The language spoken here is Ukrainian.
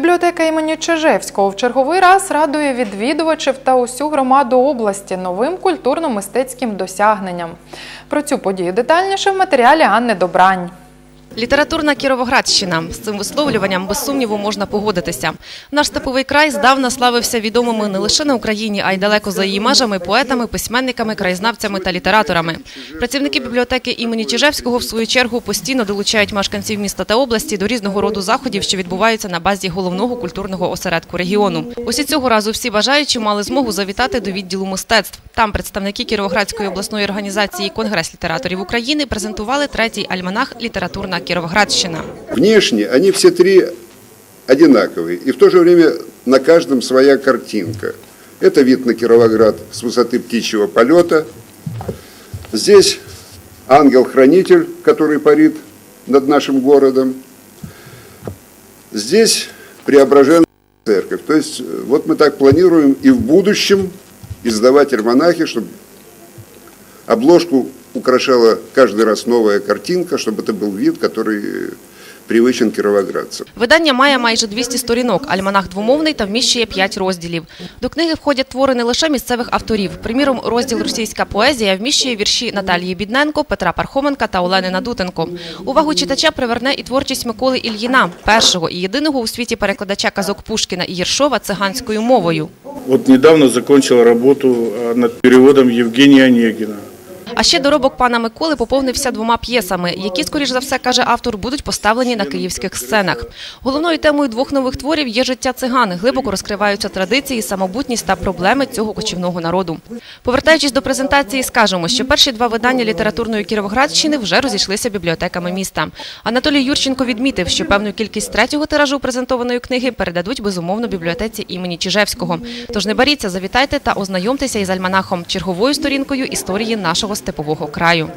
Бібліотека імені Чижевського в черговий раз радує відвідувачів та усю громаду області новим культурно-мистецьким досягненням. Про цю подію детальніше в матеріалі Анни Добрань. Літературна Кіровоградщина з цим висловлюванням без сумніву можна погодитися. Наш степовий край здавна славився відомими не лише на Україні, а й далеко за її межами поетами, письменниками, краєзнавцями та літераторами. Працівники бібліотеки імені Чижевського в свою чергу постійно долучають мешканців міста та області до різного роду заходів, що відбуваються на базі головного культурного осередку регіону. Ось цього разу всі бажаючі мали змогу завітати до відділу мистецтв. Там представники Кіровоградської обласної організації Конгрес літераторів України презентували третій альманах Літературна Кіровоградщина. Внешне они все три одинаковые, и в то же время на каждом своя картинка. Это вид на Кировоград с высоты птичьего полета. Здесь ангел-хранитель, который парит над нашим городом. Здесь Преображенная церковь. То есть э, вот мы так планируем и в будущем издавать альманахи, чтобы обложку украшала каждый раз новая картинка, чтобы это был вид, который э, привычен кировоградцам. Видання має майже 200 сторінок, альманах двомовний та вміщує 5 розділів. До книги входять твори не лише місцевих авторів. Приміром, розділ «Російська поезія» вміщує вірші Наталії Бідненко, Петра Пархоменка та Олени Надутенко. Увагу читача приверне і творчість Миколи Ільїна, першого і єдиного у світі перекладача казок Пушкіна і Єршова циганською мовою. Вот недавно закончил работу э, над переводом Евгения Онегина. а ще доробок пана Миколи поповнився двома п'єсами, які, скоріш за все, каже автор, будуть поставлені на київських сценах. Головною темою двох нових творів є життя циган. Глибоко розкриваються традиції, самобутність та проблеми цього кочівного народу. Повертаючись до презентації, скажемо, що перші два видання літературної Кіровоградщини вже розійшлися бібліотеками міста. Анатолій Юрченко відмітив, що певну кількість третього тиражу презентованої книги передадуть безумовно бібліотеці імені Чижевського. Тож не боріться, завітайте та ознайомтеся із альманахом, черговою сторінкою історії нашого степового краю.